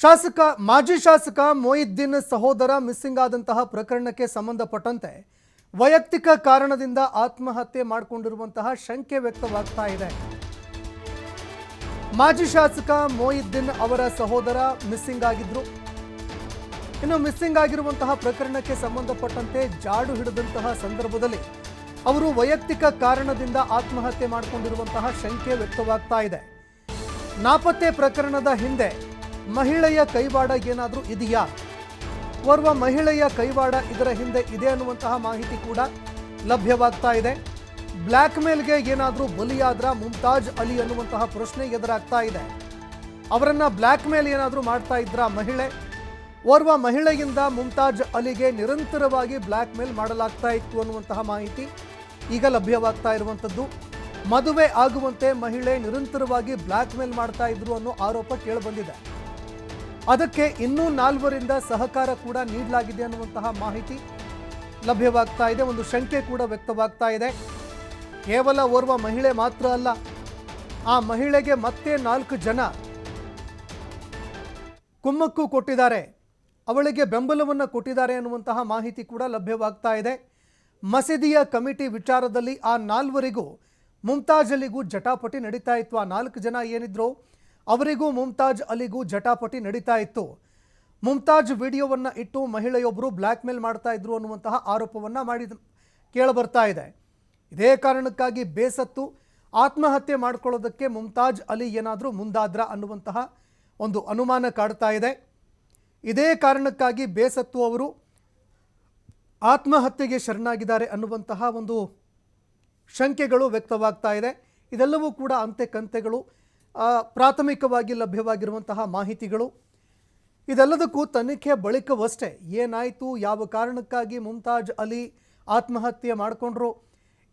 ಶಾಸಕ, ಮಾಜಿ ಶಾಸಕ ಮೊಯಿದ್ದೀನ್ ಸಹೋದರ ಮಿಸ್ಸಿಂಗ್ ಆದಂತಹ ಪ್ರಕರಣಕ್ಕೆ ಸಂಬಂಧಪಟ್ಟಂತೆ ವೈಯಕ್ತಿಕ ಕಾರಣದಿಂದ ಆತ್ಮಹತ್ಯೆ ಮಾಡಿಕೊಂಡಿರುವಂತಹ ಶಂಕೆ ವ್ಯಕ್ತವಾಗ್ತಾ ಇದೆ. ಮಾಜಿ ಶಾಸಕ ಮೊಯಿದ್ದೀನ್ ಅವರ ಸಹೋದರ ಮಿಸ್ಸಿಂಗ್ ಆಗಿದ್ರು. ಇನ್ನು ಮಿಸ್ಸಿಂಗ್ ಆಗಿರುವಂತಹ ಪ್ರಕರಣಕ್ಕೆ ಸಂಬಂಧಪಟ್ಟಂತೆ ಜಾಡು ಹಿಡಿದಂತಹ ಸಂದರ್ಭದಲ್ಲಿ ಅವರು ವೈಯಕ್ತಿಕ ಕಾರಣದಿಂದ ಆತ್ಮಹತ್ಯೆ ಮಾಡಿಕೊಂಡಿರುವಂತಹ ಶಂಕೆ ವ್ಯಕ್ತವಾಗ್ತಾ ಇದೆ. ನಾಪತ್ತೆ ಪ್ರಕರಣದ ಹಿಂದೆ ಮಹಿಳೆಯ ಕೈವಾಡ ಏನಾದರೂ ಇದೆಯಾ? ಓರ್ವ ಮಹಿಳೆಯ ಕೈವಾಡ ಇದರ ಹಿಂದೆ ಇದೆ ಅನ್ನುವಂತಹ ಮಾಹಿತಿ ಕೂಡ ಲಭ್ಯವಾಗ್ತಾ ಇದೆ. ಬ್ಲ್ಯಾಕ್ ಮೇಲ್ಗೆ ಏನಾದರೂ ಬಲಿಯಾದ್ರ ಮುಮ್ತಾಜ್ ಅಲಿ ಅನ್ನುವಂತಹ ಪ್ರಶ್ನೆ ಎದುರಾಗ್ತಾ ಇದೆ. ಅವರನ್ನ ಬ್ಲ್ಯಾಕ್ ಮೇಲ್ ಏನಾದರೂ ಮಾಡ್ತಾ ಇದ್ರ ಮಹಿಳೆ? ಓರ್ವ ಮಹಿಳೆಯಿಂದ ಮುಮ್ತಾಜ್ ಅಲಿಗೆ ನಿರಂತರವಾಗಿ ಬ್ಲ್ಯಾಕ್ ಮೇಲ್ ಮಾಡಲಾಗ್ತಾ ಇತ್ತು ಅನ್ನುವಂತಹ ಮಾಹಿತಿ ಈಗ ಲಭ್ಯವಾಗ್ತಾ ಇರುವಂಥದ್ದು ಮದುವೆ ಆಗುವಂತೆ ಮಹಿಳೆ ನಿರಂತರವಾಗಿ ಬ್ಲ್ಯಾಕ್ ಮೇಲ್ ಮಾಡ್ತಾ ಇದ್ರು ಅನ್ನೋ ಆರೋಪ ಕೇಳಿಬಂದಿದೆ. ಅದಕ್ಕೆ ಇನ್ನೂ ನಾಲ್ವರಿಂದ ಸಹಕಾರ ಕೂಡ ನೀಡಲಾಗಿದೆ ಅನ್ನುವಂತಹ ಮಾಹಿತಿ ಲಭ್ಯವಾಗ್ತಾ ಇದೆ. ಒಂದು ಶಂಕೆ ಕೂಡ ವ್ಯಕ್ತವಾಗ್ತಾ ಇದೆ. ಕೇವಲ ಓರ್ವ ಮಹಿಳೆ ಮಾತ್ರ ಅಲ್ಲ, ಆ ಮಹಿಳೆಗೆ ಮತ್ತೆ ನಾಲ್ಕು ಜನ ಕುಮ್ಮಕ್ಕು ಕೊಟ್ಟಿದ್ದಾರೆ. ಅವಳಿಗೆ ಬೆಂಬಲವನ್ನು ಕೊಟ್ಟಿದ್ದಾರೆ ಅನ್ನುವಂತಹ ಮಾಹಿತಿ ಕೂಡ ಲಭ್ಯವಾಗ್ತಾ ಇದೆ. ಮಸೀದಿಯ ಕಮಿಟಿ ವಿಚಾರದಲ್ಲಿ ಆ ನಾಲ್ವರಿಗೂ ಮುಮ್ತಾಜ್ ಅಲಿಗೂ ಜಟಾಪಟಿ ನಡೀತಾ ಇತ್ತು. ಆ ನಾಲ್ಕು ಜನ ಏನಿದ್ರು? ಅವರಿಗೂ ಮುಮ್ತಾಜ್ ಅಲಿಗೂ ಜಟಾಪಟಿ ನಡೀತಾ ಇತ್ತು. ಮುಮ್ತಾಜ್ ವಿಡಿಯೋವನ್ನು ಇಟ್ಟು ಮಹಿಳೆಯೊಬ್ಬರು ಬ್ಲ್ಯಾಕ್ ಮೇಲ್ ಮಾಡ್ತಾ ಇದ್ರು ಅನ್ನುವಂತಹ ಆರೋಪವನ್ನು ಮಾಡಿದ, ಕೇಳಬರ್ತಾ ಇದೆ. ಇದೇ ಕಾರಣಕ್ಕಾಗಿ ಬೇಸತ್ತು ಆತ್ಮಹತ್ಯೆ ಮಾಡ್ಕೊಳ್ಳೋದಕ್ಕೆ ಮುಮ್ತಾಜ್ ಅಲಿ ಏನಾದರೂ ಮುಂದಾದ್ರ ಅನ್ನುವಂತಹ ಒಂದು ಅನುಮಾನ ಕಾಡ್ತಾ ಇದೆ. ಇದೇ ಕಾರಣಕ್ಕಾಗಿ ಬೇಸತ್ತು ಅವರು ಆತ್ಮಹತ್ಯೆಗೆ ಶರಣಾಗಿದ್ದಾರೆ ಅನ್ನುವಂತಹ ಒಂದು ಶಂಕೆಗಳು ವ್ಯಕ್ತವಾಗ್ತಾ ಇದೆ. ಇದೆಲ್ಲವೂ ಕೂಡ ಅಂತೆ ಕಂತೆಗಳು ಪ್ರಾಥಮಿಕವಾಗಿ ಲಭ್ಯವಾಗಿರುವಂತಹ ಮಾಹಿತಿಗಳು. ಇದೆಲ್ಲದಕ್ಕೂ ತನಿಖೆ ಬಳಿಕವಷ್ಟೇ ಏನಾಯಿತು, ಯಾವ ಕಾರಣಕ್ಕಾಗಿ ಮುಮ್ತಾಜ್ ಅಲಿ ಆತ್ಮಹತ್ಯೆ ಮಾಡಿಕೊಂಡ್ರು,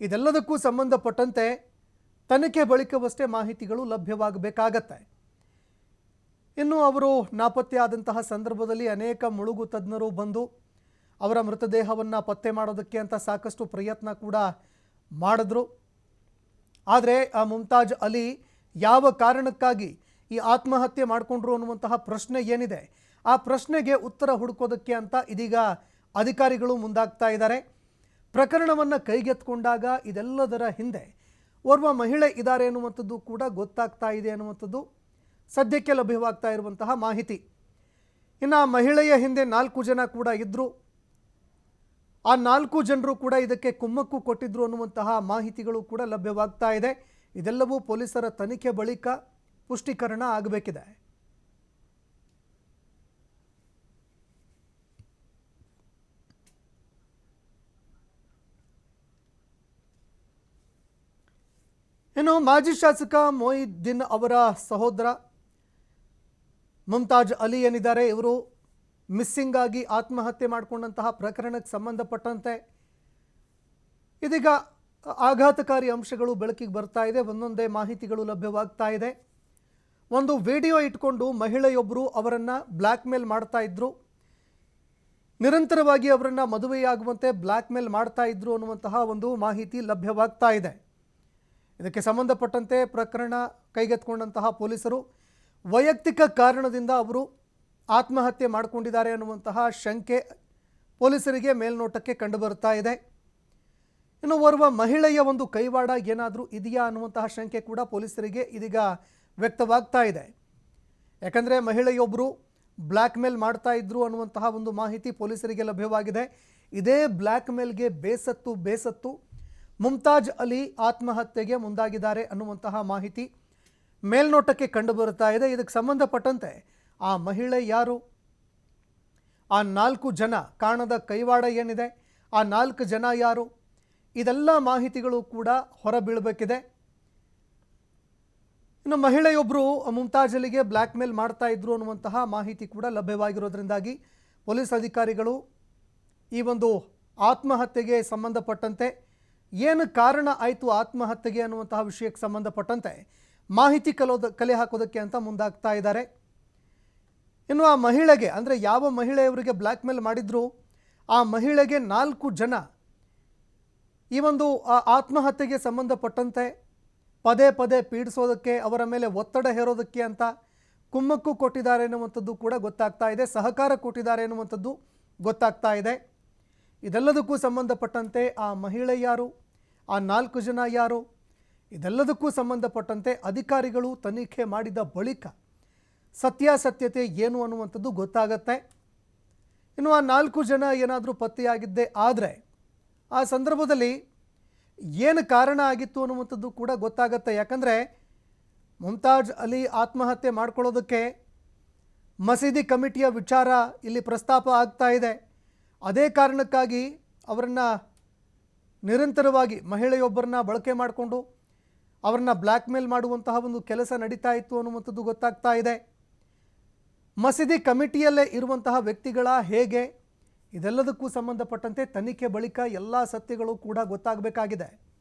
ಇದೆಲ್ಲದಕ್ಕೂ ಸಂಬಂಧಪಟ್ಟಂತೆ ತನಿಖೆ ಬಳಿಕವಷ್ಟೇ ಮಾಹಿತಿಗಳು ಲಭ್ಯವಾಗಬೇಕಾಗತ್ತೆ. ಇನ್ನು ಅವರು ನಾಪತ್ತೆ ಆದಂತಹ ಸಂದರ್ಭದಲ್ಲಿ ಅನೇಕ ಮುಳುಗು ತಜ್ಞರು ಬಂದು ಅವರ ಮೃತದೇಹವನ್ನು ಪತ್ತೆ ಮಾಡೋದಕ್ಕೆ ಅಂತ ಸಾಕಷ್ಟು ಪ್ರಯತ್ನ ಕೂಡ ಮಾಡಿದ್ರು. ಆದರೆ ಆ ಮುಮ್ತಾಜ್ ಅಲಿ ಯಾವ ಕಾರಣಕ್ಕಾಗಿ ಈ ಆತ್ಮಹತ್ಯೆ ಮಾಡಿಕೊಂಡ್ರು ಅನ್ನುವಂತಹ ಪ್ರಶ್ನೆ ಏನಿದೆ? ಆ ಪ್ರಶ್ನೆಗೆ ಉತ್ತರ ಹುಡುಕೋದಕ್ಕೆ ಅಂತ ಇದೀಗ ಅಧಿಕಾರಿಗಳು ಮುಂದಾಗ್ತಾ ಇದ್ದಾರೆ. ಪ್ರಕರಣವನ್ನು ಕೈಗೆತ್ತಿಕೊಂಡಾಗ ಇದೆಲ್ಲದರ ಹಿಂದೆ ಓರ್ವ ಮಹಿಳೆ ಇದ್ದಾರೆ ಅನ್ನುವಂಥದ್ದು ಕೂಡ ಗೊತ್ತಾಗ್ತಾ ಇದೆ ಅನ್ನುವಂಥದ್ದು ಸದ್ಯಕ್ಕೆ ಲಭ್ಯವಾಗ್ತಾ ಇರುವಂತಹ ಮಾಹಿತಿ. ಇನ್ನು ಆ ಮಹಿಳೆಯ ಹಿಂದೆ ನಾಲ್ಕು ಜನ ಕೂಡ ಇದ್ದರು ಆ ನಾಲ್ಕು ಜನರು ಕೂಡ ಇದಕ್ಕೆ ಕುಮ್ಮಕ್ಕು ಕೊಟ್ಟಿದ್ರು ಅನ್ನುವಂತಹ ಮಾಹಿತಿಗಳು ಕೂಡ ಲಭ್ಯವಾಗ್ತಾ ಇದೆ. ಇದೆಲ್ಲವೂ ಪೊಲೀಸರ ತನಿಖೆ ಬಳಿಕ ಪುಷ್ಟೀಕರಣ ಆಗಬೇಕಿದೆ. ಇನ್ನು ಮಾಜಿ ಶಾಸಕ ಮೊಯಿದ್ದೀನ್ ಅವರ ಸಹೋದರ ಮುಮ್ತಾಜ್ ಅಲಿ ಏನಿದ್ದಾರೆ, ಇವರು ಮಿಸ್ಸಿಂಗ್ ಆಗಿ ಆತ್ಮಹತ್ಯೆ ಮಾಡಿಕೊಂಡಂತಹ ಪ್ರಕರಣಕ್ಕೆ ಸಂಬಂಧಪಟ್ಟಂತೆ ಇದೀಗ ಆಘಾತಕಾರಿ ಅಂಶಗಳು ಬೆಳಕಿಗೆ ಬರ್ತಾ ಇದೆ. ಒಂದೊಂದೇ ಮಾಹಿತಿಗಳು ಲಭ್ಯವಾಗ್ತಾ ಇದೆ. ಒಂದು ವಿಡಿಯೋ ಇಟ್ಕೊಂಡು ಮಹಿಳೆಯೊಬ್ಬರು ಅವರನ್ನು ಬ್ಲ್ಯಾಕ್ ಮೇಲ್ ಮಾಡ್ತಾ ಇದ್ರು. ನಿರಂತರವಾಗಿ ಅವರನ್ನು ಮದುವೆಯಾಗುವಂತೆ ಬ್ಲ್ಯಾಕ್ ಮೇಲ್ ಮಾಡ್ತಾ ಇದ್ರು ಅನ್ನುವಂತಹ ಒಂದು ಮಾಹಿತಿ ಲಭ್ಯವಾಗ್ತಾ ಇದೆ. ಇದಕ್ಕೆ ಸಂಬಂಧಪಟ್ಟಂತೆ ಪ್ರಕರಣ ಕೈಗೆತ್ಕೊಂಡಂತಹ ಪೊಲೀಸರು ವೈಯಕ್ತಿಕ ಕಾರಣದಿಂದ ಅವರು ಆತ್ಮಹತ್ಯೆ ಮಾಡಿಕೊಂಡಿದ್ದಾರೆ ಅನ್ನುವಂತಹ ಶಂಕೆ ಪೊಲೀಸರಿಗೆ ಮೇಲ್ನೋಟಕ್ಕೆ ಕಂಡುಬರುತ್ತಾ ಇದೆ. ಇನ್ನು ಓರ್ವ ಮಹಿಳೆಯ ಒಂದು ಕೈವಾಡ ಏನಾದರೂ ಇದೆಯಾ ಅನ್ನುವಂತಹ ಶಂಕೆ ಕೂಡ ಪೊಲೀಸರಿಗೆ ಇದೀಗ ವ್ಯಕ್ತವಾಗ್ತಾ ಇದೆ. ಯಾಕಂದರೆ ಮಹಿಳೆಯೊಬ್ಬರು ಬ್ಲ್ಯಾಕ್ ಮೇಲ್ ಮಾಡ್ತಾ ಇದ್ರು ಅನ್ನುವಂತಹ ಒಂದು ಮಾಹಿತಿ ಪೊಲೀಸರಿಗೆ ಲಭ್ಯವಾಗಿದೆ. ಇದೇ ಬ್ಲ್ಯಾಕ್ ಮೇಲ್ಗೆ ಬೇಸತ್ತು ಬೇಸತ್ತು. ಮುಮ್ತಾಜ್ ಅಲಿ ಆತ್ಮಹತ್ಯೆಗೆ ಮುಂದಾಗಿದ್ದಾರೆ ಅನ್ನುವಂತಹ ಮಾಹಿತಿ ಮೇಲ್ನೋಟಕ್ಕೆ ಕಂಡುಬರುತ್ತಾ ಇದೆ. ಇದಕ್ಕೆ ಸಂಬಂಧಪಟ್ಟಂತೆ ಆ ಮಹಿಳೆ ಯಾರು? ಆ ನಾಲ್ಕು ಜನ ಕಾಣದ ಕೈವಾಡ ಏನಿದೆ? ಆ ನಾಲ್ಕು ಜನ ಯಾರು? ಇದೆಲ್ಲ ಮಾಹಿತಿಗಳು ಕೂಡ ಹೊರಬೀಳಬೇಕಿದೆ. ಇನ್ನು ಮಹಿಳೆಯೊಬ್ಬರು ಮುಮ್ತಾಜಲಿಗೆ ಬ್ಲ್ಯಾಕ್ ಮೇಲ್ ಮಾಡ್ತಾ ಇದ್ರು ಅನ್ನುವಂತಹ ಮಾಹಿತಿ ಕೂಡ ಲಭ್ಯವಾಗಿರೋದ್ರಿಂದಾಗಿ ಪೊಲೀಸ್ ಅಧಿಕಾರಿಗಳು ಈ ಒಂದು ಆತ್ಮಹತ್ಯೆಗೆ ಸಂಬಂಧಪಟ್ಟಂತೆ ಏನು ಕಾರಣ ಆಯಿತು ಆತ್ಮಹತ್ಯೆಗೆ ಅನ್ನುವಂತಹ ವಿಷಯಕ್ಕೆ ಸಂಬಂಧಪಟ್ಟಂತೆ ಮಾಹಿತಿ ಕಲೋದ, ಕಲೆ ಹಾಕೋದಕ್ಕೆ ಅಂತ ಮುಂದಾಗ್ತಾ ಇದ್ದಾರೆ. ಇನ್ನು ಆ ಮಹಿಳೆಗೆ, ಅಂದರೆ ಯಾವ ಮಹಿಳೆಯವರಿಗೆ ಬ್ಲ್ಯಾಕ್ ಮೇಲ್ ಮಾಡಿದ್ರು? ಆ ಮಹಿಳೆಗೆ ನಾಲ್ಕು ಜನ. ಈ ಒಂದು ಆತ್ಮಹತ್ಯೆಗೆ ಸಂಬಂಧಪಟ್ಟಂತೆ ಪದೇ ಪದೇ ಪೀಡಿಸೋದಕ್ಕೆ, ಅವರ ಮೇಲೆ ಒತ್ತಡ ಹೇರೋದಕ್ಕೆ ಅಂತ ಕುಮ್ಮಕ್ಕು ಕೊಟ್ಟಿದ್ದಾರೆ ಎನ್ನುವಂಥದ್ದು ಕೂಡ ಗೊತ್ತಾಗ್ತಾ ಇದೆ, ಸಹಕಾರ ಕೊಟ್ಟಿದ್ದಾರೆ ಎನ್ನುವಂಥದ್ದು ಗೊತ್ತಾಗ್ತಾ ಇದೆ. ಇದೆಲ್ಲದಕ್ಕೂ ಸಂಬಂಧಪಟ್ಟಂತೆ ಆ ಮಹಿಳೆ ಯಾರು? ಆ ನಾಲ್ಕು ಜನ ಯಾರು? ಇದೆಲ್ಲದಕ್ಕೂ ಸಂಬಂಧಪಟ್ಟಂತೆ ಅಧಿಕಾರಿಗಳು ತನಿಖೆ ಮಾಡಿದ ಬಳಿಕ ಸತ್ಯಾಸತ್ಯತೆ ಏನು ಅನ್ನುವಂಥದ್ದು ಗೊತ್ತಾಗತ್ತೆ. ಇನ್ನು ಆ ನಾಲ್ಕು ಜನ ಏನಾದರೂ ಪತ್ತೆಯಾಗಿದ್ದೇ ಆದರೆ ಆ ಸಂದರ್ಭದಲ್ಲಿ ಏನು ಕಾರಣ ಆಗಿತ್ತು ಅನ್ನುವಂಥದ್ದು ಕೂಡ ಗೊತ್ತಾಗತ್ತೆ. ಯಾಕಂದರೆ ಮುಮ್ತಾಜ್ ಅಲಿ ಆತ್ಮಹತ್ಯೆ ಮಾಡ್ಕೊಳ್ಳೋದಕ್ಕೆ ಮಸೀದಿ ಕಮಿಟಿಯ ವಿಚಾರ ಇಲ್ಲಿ ಪ್ರಸ್ತಾಪ ಆಗ್ತಾ ಇದೆ. ಅದೇ ಕಾರಣಕ್ಕಾಗಿ ಅವರನ್ನು ನಿರಂತರವಾಗಿ ಮಹಿಳೆಯೊಬ್ಬರನ್ನ ಬಳಕೆ ಮಾಡಿಕೊಂಡು ಅವರನ್ನ ಬ್ಲ್ಯಾಕ್ಮೇಲ್ ಮಾಡುವಂತಹ ಒಂದು ಕೆಲಸ ನಡೀತಾ ಇತ್ತು ಅನ್ನುವಂಥದ್ದು ಗೊತ್ತಾಗ್ತಾ ಇದೆ. ಮಸೀದಿ ಕಮಿಟಿಯಲ್ಲೇ ಇರುವಂತಹ ವ್ಯಕ್ತಿಗಳ ಹೇಗೆ? ಇದೆಲ್ಲದಕ್ಕೂ ಸಂಬಂಧಪಟ್ಟಂತೆ ತನಿಖೆ ಬಳಿಕ ಎಲ್ಲ ಸತ್ಯಗಳು ಕೂಡ ಗೊತ್ತಾಗಬೇಕಾಗಿದೆ.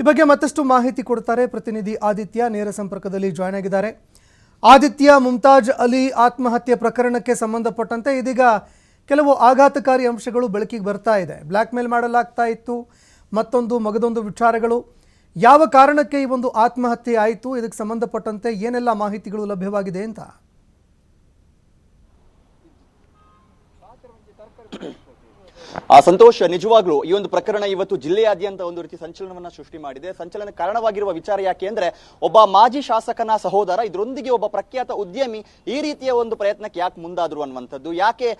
ಈ ಬಗ್ಗೆ ಮತ್ತಷ್ಟು ಮಾಹಿತಿ ಕೊಡ್ತಾರೆ ಪ್ರತಿನಿಧಿ ಆದಿತ್ಯ. ನೇರ ಸಂಪರ್ಕದಲ್ಲಿ ಜಾಯ್ನ್ ಆಗಿದ್ದಾರೆ. ಆದಿತ್ಯ, ಮುಮ್ತಾಜ್ ಅಲಿ ಆತ್ಮಹತ್ಯೆ ಪ್ರಕರಣಕ್ಕೆ ಸಂಬಂಧಪಟ್ಟಂತೆ ಇದೀಗ ಕೆಲವು ಆಘಾತಕಾರಿ ಅಂಶಗಳು ಬೆಳಕಿಗೆ ಬರ್ತಾ ಇದೆ. ಬ್ಲ್ಯಾಕ್ ಮೇಲ್ ಮಾಡಲಾಗ್ತಾ ಇತ್ತು. ಮತ್ತೊಂದು ಮಗದೊಂದು ವಿಚಾರಗಳು. ಯಾವ ಕಾರಣಕ್ಕೆ ಈ ಒಂದು ಆತ್ಮಹತ್ಯೆ ಆಯಿತು? ಇದಕ್ಕೆ ಸಂಬಂಧಪಟ್ಟಂತೆ ಏನೆಲ್ಲ ಮಾಹಿತಿಗಳು ಲಭ್ಯವಾಗಿದೆ ಅಂತ. ಆ ಸಂತೋಷ ನಿಜವಾಗ್ಲೂ ಈ ಒಂದು ಪ್ರಕರಣ ಇವತ್ತು ಜಿಲ್ಲೆಯಾದ್ಯಂತ ಒಂದು ರೀತಿ ಸಂಚಲನವನ್ನ ಸೃಷ್ಟಿ ಮಾಡಿದೆ. ಸಂಚಲನ ಕಾರಣವಾಗಿರುವ ವಿಚಾರ ಯಾಕೆ ಅಂದ್ರೆ ಒಬ್ಬ ಮಾಜಿ ಶಾಸಕನ ಸಹೋದರ, ಇದರೊಂದಿಗೆ ಒಬ್ಬ ಪ್ರಖ್ಯಾತ ಉದ್ಯಮಿ ಈ ರೀತಿಯ ಒಂದು ಪ್ರಯತ್ನಕ್ಕೆ ಯಾಕೆ ಮುಂದಾದ್ರು ಅನ್ನುವಂಥದ್ದು. ಯಾಕೆ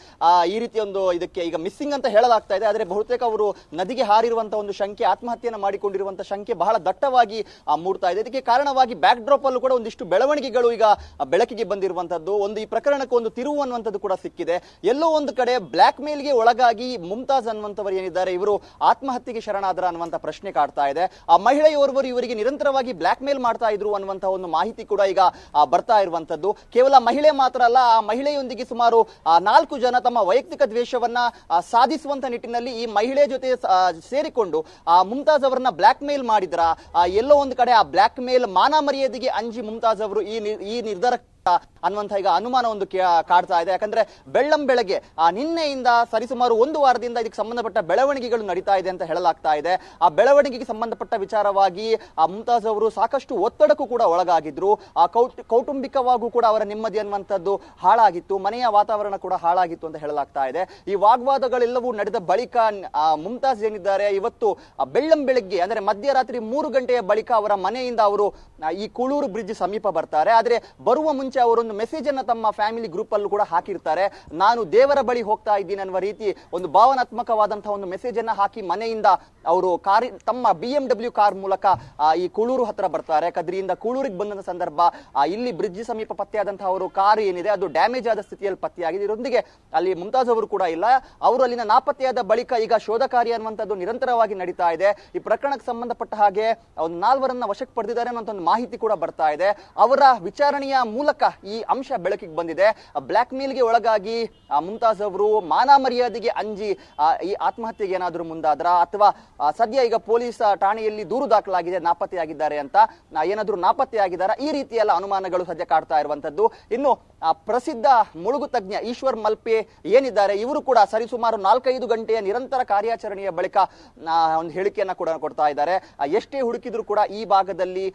ಈ ರೀತಿಯ ಒಂದು ಇದಕ್ಕೆ ಈಗ ಮಿಸ್ಸಿಂಗ್ ಅಂತ ಹೇಳಲಾಗ್ತಾ ಇದೆ. ಆದ್ರೆ ಬಹುತೇಕ ಅವರು ನದಿಗೆ ಹಾರಿರುವಂತಹ ಒಂದು ಶಂಕೆ ಆತ್ಮಹತ್ಯೆಯನ್ನು ಮಾಡಿಕೊಂಡಿರುವಂತಹ ಶಂಕೆ ಬಹಳ ದಟ್ಟವಾಗಿ ಮೂಡ್ತಾ ಇದೆ. ಇದಕ್ಕೆ ಕಾರಣವಾಗಿ ಬ್ಯಾಕ್ ಡ್ರಾಪ್ ಅಲ್ಲೂ ಕೂಡ ಒಂದಿಷ್ಟು ಬೆಳವಣಿಗೆಗಳು ಈಗ ಬೆಳಕಿಗೆ ಬಂದಿರುವಂತದ್ದು ಒಂದು ಈ ಪ್ರಕರಣಕ್ಕೆ ಒಂದು ತಿರುವು ಅನ್ನುವಂಥದ್ದು ಕೂಡ ಸಿಕ್ಕಿದೆ. ಎಲ್ಲೋ ಒಂದು ಕಡೆ ಬ್ಲಾಕ್ ಮೇಲ್ಗೆ ಒಳಗಾಗಿ ಮುಮ್ತಾಜ್ ಅನ್ನುವಂಥವರು ಏನಿದ್ದಾರೆ, ಇವರು ಆತ್ಮಹತ್ಯೆಗೆ ಶರಣಾದ್ರ ಅನ್ನುವಂಥ ಪ್ರಶ್ನೆ ಕಾಡ್ತಾ ಇದೆ. ಆ ಮಹಿಳೆಯೋರ್ವರು ಇವರಿಗೆ ನಿರಂತರವಾಗಿ ಬ್ಲ್ಯಾಕ್ ಮೇಲ್ ಮಾಡ್ತಾ ಇದ್ರು ಅನ್ನುವಂಥ ಒಂದು ಮಾಹಿತಿ ಕೂಡ ಈಗ ಬರ್ತಾ ಇರುವಂತದ್ದು ಕೇವಲ ಮಹಿಳೆ ಮಾತ್ರ ಅಲ್ಲ, ಆ ಮಹಿಳೆಯೊಂದಿಗೆ ಸುಮಾರು ನಾಲ್ಕು ಜನ ತಮ್ಮ ವೈಯಕ್ತಿಕ ದ್ವೇಷವನ್ನ ಸಾಧಿಸುವಂತ ನಿಟ್ಟಿನಲ್ಲಿ ಈ ಮಹಿಳೆ ಜೊತೆ ಸೇರಿಕೊಂಡು, ಆ, ಮುಮ್ತಾಜ್ ಅವರನ್ನ ಬ್ಲ್ಯಾಕ್ ಮೇಲ್ ಮಾಡಿದ್ರ ಎಲ್ಲೋ ಒಂದು ಕಡೆ ಆ ಬ್ಲ್ಯಾಕ್ ಮೇಲ್ ಮಾನ ಮರ್ಯಾದೆಗೆ ಅಂಜಿ ಮುಮ್ತಾಜ್ ಅವರು ಈ ನಿರ್ಧಾರ ಅನ್ನುವಂಥ ಈಗ ಅನುಮಾನ ಒಂದು ಕಾಡ್ತಾ ಇದೆ. ಯಾಕಂದ್ರೆ ಬೆಳ್ಳಂ ಬೆಳಗ್ಗೆ ನಿನ್ನೆಯಿಂದ ಸರಿಸುಮಾರು ಒಂದು ವಾರದಿಂದ ಇದಕ್ಕೆ ಸಂಬಂಧಪಟ್ಟ ಬೆಳವಣಿಗೆಗಳು ನಡೀತಾ ಇದೆ ಅಂತ ಹೇಳಲಾಗ್ತಾ ಇದೆ. ಆ ಬೆಳವಣಿಗೆಗೆ ಸಂಬಂಧಪಟ್ಟ ವಿಚಾರವಾಗಿ, ಆ ಮುಮ್ತಾಜ್ ಅವರು ಸಾಕಷ್ಟು ಒತ್ತಡಕ್ಕೂ ಕೂಡ ಒಳಗಾಗಿದ್ರು. ಆ, ಕೌಟ್ ಕೌಟುಂಬಿಕವಾಗೂ ಕೂಡ ಅವರ ನೆಮ್ಮದಿ ಅನ್ನುವಂಥದ್ದು ಹಾಳಾಗಿತ್ತು. ಮನೆಯ ವಾತಾವರಣ ಕೂಡ ಹಾಳಾಗಿತ್ತು ಅಂತ ಹೇಳಲಾಗ್ತಾ ಇದೆ. ಈ ವಾಗ್ವಾದಗಳೆಲ್ಲವೂ ನಡೆದ ಬಳಿಕ ಮುಮ್ತಾಜ್ ಏನಿದ್ದಾರೆ, ಇವತ್ತು ಬೆಳ್ಳಂ ಬೆಳಗ್ಗೆ, ಅಂದ್ರೆ ಮಧ್ಯರಾತ್ರಿ ಮೂರು ಗಂಟೆಯ ಬಳಿಕ ಅವರ ಮನೆಯಿಂದ ಅವರು ಈ ಕುಳೂರು ಬ್ರಿಡ್ಜ್ ಸಮೀಪ ಬರ್ತಾರೆ. ಆದ್ರೆ ಬರುವ ಮುಂಚೆ ಅವರೊಂದು ಮೆಸೇಜ್ ಅನ್ನ ತಮ್ಮ ಫ್ಯಾಮಿಲಿ ಗ್ರೂಪ್ ಅಲ್ಲೂ ಕೂಡ ಹಾಕಿರ್ತಾರೆ. ನಾನು ದೇವರ ಬಳಿ ಹೋಗ್ತಾ ಇದ್ದೀನಿ ಅನ್ನುವ ರೀತಿ ಒಂದು ಭಾವನಾತ್ಮಕವಾದಂತಹ ಒಂದು ಮೆಸೇಜ್ ಅನ್ನ ಹಾಕಿ ಮನೆಯಿಂದ ಅವರು ಕಾರ್, ತಮ್ಮ ಬಿ ಎಂ ಡಬ್ಲ್ಯೂ ಕಾರ್ ಮೂಲಕ ಈ ಕುಳೂರು ಹತ್ರ ಬರ್ತಾರೆ. ಕದ್ರಿಯಿಂದ ಕೂಳೂರಿಗೆ ಬಂದಂತ ಸಂದರ್ಭ ಇಲ್ಲಿ ಬ್ರಿಡ್ಜ್ ಸಮೀಪ ಪತ್ತೆಯಾದಂತಹ ಅವರು ಕಾರ್ ಏನಿದೆ, ಅದು ಡ್ಯಾಮೇಜ್ ಆದ ಸ್ಥಿತಿಯಲ್ಲಿ ಪತ್ತೆಯಾಗಿದೆ. ಇದರೊಂದಿಗೆ ಅಲ್ಲಿ ಮುಮ್ತಾಜ್ ಅವರು ಕೂಡ ಇಲ್ಲ. ಅವರು ಅಲ್ಲಿನ ನಾಪತ್ತೆಯಾದ ಬಳಿಕ ಈಗ ಶೋಧ ಕಾರ್ಯ ಅನ್ನುವಂಥದ್ದು ನಿರಂತರವಾಗಿ ನಡೀತಾ ಇದೆ. ಈ ಪ್ರಕರಣಕ್ಕೆ ಸಂಬಂಧಪಟ್ಟ ಹಾಗೆ ಒಂದು ನಾಲ್ವರನ್ನ ವಶಕ್ಕೆ ಪಡೆದಿದ್ದಾರೆ ಅನ್ನೋ ಒಂದು ಮಾಹಿತಿ ಕೂಡ ಬರ್ತಾ ಇದೆ. ಅವರ ವಿಚಾರಣೆಯ ಮೂಲಕ ಈ ಅಂಶ ಬೆಳಕಿಗೆ ಬಂದಿದೆ. ಬ್ಲ್ಯಾಕ್ ಮೇಲ್ಗೆ ಒಳಗಾಗಿ ಮುಮ್ತಾಜ್ ಅವರು ಮಾನ ಮರ್ಯಾದೆಗೆ ಅಂಜಿ ಈ ಆತ್ಮಹತ್ಯೆಗೆ ಏನಾದರೂ ಮುಂದಾದ್ರ? ಅಥವಾ ಸದ್ಯ ಈಗ ಪೊಲೀಸ್ ಠಾಣೆಯಲ್ಲಿ ದೂರು ದಾಖಲಾಗಿದೆ, ನಾಪತ್ತೆಯಾಗಿದ್ದಾರೆ ಅಂತ ಏನಾದರೂ ನಾಪತ್ತೆಯಾಗಿದ್ದಾರೆ? ಈ ರೀತಿಯೆಲ್ಲ ಅನುಮಾನಗಳು ಸದ್ಯ ಕಾಡ್ತಾ ಇರುವಂತದ್ದು ಇನ್ನು ಪ್ರಸಿದ್ಧ ಮುಳುಗು ತಜ್ಞ ಈಶ್ವರ್ ಮಲ್ಪೆ ಏನಿದ್ದಾರೆ, ಇವರು ಕೂಡ ಸರಿಸುಮಾರು ನಾಲ್ಕೈದು ಗಂಟೆಯ ನಿರಂತರ ಕಾರ್ಯಾಚರಣೆಯ ಬಳಿಕ ಒಂದು ಹೇಳಿಕೆಯನ್ನ ಕೂಡ ಕೊಡ್ತಾ ಇದ್ದಾರೆ. ಎಷ್ಟೇ ಹುಡುಕಿದ್ರು ಕೂಡ ಈ ಭಾಗದಲ್ಲಿ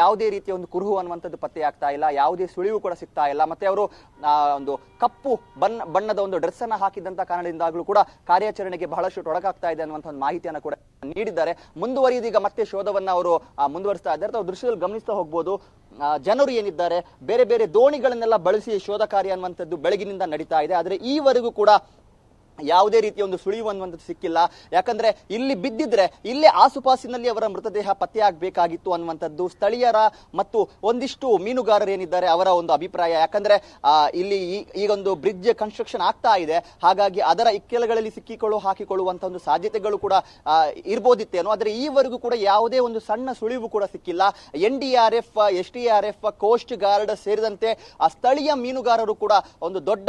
ಯಾವುದೇ ರೀತಿಯ ಒಂದು ಕುರುಹು ಅನ್ನುವಂಥದ್ದು ಪತ್ತೆ ಆಗ್ತಾ ಇಲ್ಲ. ಯಾವುದೇ ಸುಳಿವು ಕೂಡ ಸಿಗ್ತಾ ಇಲ್ಲ. ಮತ್ತೆ ಅವರು ಒಂದು ಕಪ್ಪು ಬಣ್ಣ, ಬಣ್ಣದ ಒಂದು ಡ್ರೆಸ್ ಅನ್ನ ಹಾಕಿದಂತ ಕಾರಣದಿಂದಾಗಲೂ ಕೂಡ ಕಾರ್ಯಾಚರಣೆಗೆ ಬಹಳಷ್ಟು ತೊಡಕಾಗ್ತಾ ಇದೆ ಅನ್ನುವಂಥ ಒಂದು ಮಾಹಿತಿಯನ್ನು ಕೂಡ ನೀಡಿದ್ದಾರೆ. ಮುಂದುವರಿದೀಗ ಮತ್ತೆ ಶೋಧವನ್ನ ಅವರು ಮುಂದುವರಿಸ್ತಾ ಇದ್ದಾರೆ. ತಾವು ದೃಶ್ಯದಲ್ಲಿ ಗಮನಿಸ್ತಾ ಹೋಗ್ಬೋದು ಜನರು ಏನಿದ್ದಾರೆ, ಬೇರೆ ಬೇರೆ ದೋಣಿಗಳನ್ನೆಲ್ಲ ಬಳಸಿ ಶೋಧ ಕಾರ್ಯ ಅನ್ನುವಂಥದ್ದು ಬೆಳಗಿನಿಂದ ನಡೀತಾ ಇದೆ. ಆದರೆ ಈವರೆಗೂ ಕೂಡ ಯಾವುದೇ ರೀತಿಯ ಒಂದು ಸುಳಿವು ಅನ್ನುವಂಥದ್ದು ಸಿಕ್ಕಿಲ್ಲ. ಯಾಕಂದ್ರೆ ಇಲ್ಲಿ ಬಿದ್ದಿದ್ರೆ ಇಲ್ಲೇ ಆಸುಪಾಸಿನಲ್ಲಿ ಅವರ ಮೃತದೇಹ ಪತ್ತೆಯಾಗಬೇಕಾಗಿತ್ತು ಅನ್ನುವಂಥದ್ದು ಸ್ಥಳೀಯರ ಮತ್ತು ಒಂದಿಷ್ಟು ಮೀನುಗಾರರು ಏನಿದ್ದಾರೆ ಅವರ ಒಂದು ಅಭಿಪ್ರಾಯ. ಯಾಕಂದ್ರೆ ಇಲ್ಲಿ ಈ- ಈಗೊಂದು ಬ್ರಿಡ್ಜ್ ಕನ್ಸ್ಟ್ರಕ್ಷನ್ ಆಗ್ತಾ ಇದೆ. ಹಾಗಾಗಿ ಅದರ ಇಕ್ಕೆಲಗಳಲ್ಲಿ ಸಿಕ್ಕಿಕೊಳ್ಳು ಹಾಕಿಕೊಳ್ಳುವಂತ ಒಂದು ಸಾಧ್ಯತೆಗಳು ಕೂಡ ಇರ್ಬೋದಿತ್ತೇನು. ಆದರೆ ಈವರೆಗೂ ಕೂಡ ಯಾವುದೇ ಒಂದು ಸಣ್ಣ ಸುಳಿವು ಕೂಡ ಸಿಕ್ಕಿಲ್ಲ. N D R F, S T R F coast guard ಸೇರಿದಂತೆ ಆ ಸ್ಥಳೀಯ ಮೀನುಗಾರರು ಕೂಡ ಒಂದು ದೊಡ್ಡ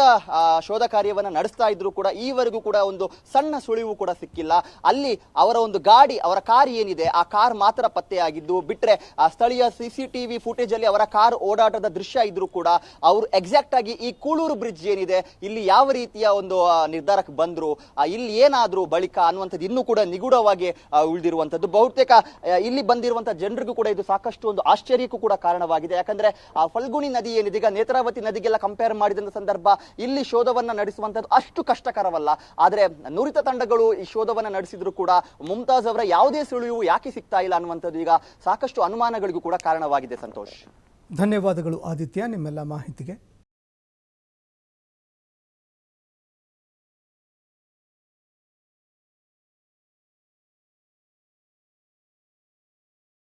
ಶೋಧ ಕಾರ್ಯವನ್ನು ನಡೆಸ್ತಾ ಇದ್ರು ಕೂಡ ಈವರೆಗೂ ಕೂಡ ಒಂದು ಸಣ್ಣ ಸುಳಿವು ಕೂಡ ಸಿಕ್ಕಿಲ್ಲ. ಅಲ್ಲಿ ಅವರ ಒಂದು ಗಾಡಿ, ಅವರ ಕಾರ್ ಏನಿದೆ, ಆ ಕಾರ್ ಮಾತ್ರ ಪತ್ತೆಯಾಗಿದ್ದು ಬಿಟ್ಟರೆ ಆ ಸ್ಥಳೀಯ ಸಿಸಿಟಿವಿ ಫುಟೇಜ್ ಅಲ್ಲಿ ಅವರ ಕಾರ್ ಓಡಾಟದ ದೃಶ್ಯ ಇದ್ರು ಕೂಡ ಅವರು ಎಕ್ಸಾಕ್ಟ್ ಆಗಿ ಈ ಕೂಳೂರು ಬ್ರಿಡ್ಜ್ ಏನಿದೆ, ಇಲ್ಲಿ ಯಾವ ರೀತಿಯ ಒಂದು ನಿರ್ಧಾರಕ್ಕೆ ಬಂದ್ರು ಇಲ್ಲಿ ಏನಾದ್ರು ಬಳಿಕ ಅನ್ನುವಂಥದ್ದು ಇನ್ನೂ ಕೂಡ ನಿಗೂಢವಾಗಿ ಉಳಿದಿರುವಂಥದ್ದು. ಬಹುತೇಕ ಇಲ್ಲಿ ಬಂದಿರುವಂತಹ ಜನರಿಗೂ ಕೂಡ ಇದು ಸಾಕಷ್ಟು ಒಂದು ಆಶ್ಚರ್ಯಕ್ಕೂ ಕೂಡ ಕಾರಣವಾಗಿದೆ. ಯಾಕಂದ್ರೆ, ಆ, ಫಲ್ಗುಣಿ ನದಿ ಏನಿದೆ, ಈಗ ನೇತ್ರಾವತಿ ನದಿಗೆಲ್ಲ ಕಂಪೇರ್ ಮಾಡಿದಂತ ಸಂದರ್ಭ, ಇಲ್ಲಿ ಶೋಧವನ್ನ ನಡೆಸುವಂತದ್ದು ಅಷ್ಟು ಕಷ್ಟಕರವಲ್ಲ. ಆದ್ರೆ ನುರಿತ ತಂಡಗಳು ಈ ಶೋಧವನ್ನ ನಡೆಸಿದ್ರು ಕೂಡ ಮುಮ್ತಾಜ್ ಅವರ ಯಾವುದೇ ಸುಳಿವು ಯಾಕೆ ಸಿಗ್ತಾ ಇಲ್ಲ ಅನ್ನುವಂಥದ್ದು ಈಗ ಸಾಕಷ್ಟು ಅನುಮಾನಗಳಿಗೂ ಕೂಡ ಕಾರಣವಾಗಿದೆ ಸಂತೋಷ್. ಧನ್ಯವಾದಗಳು ಆದಿತ್ಯ, ನಿಮ್ಮೆಲ್ಲ ಮಾಹಿತಿಗೆ.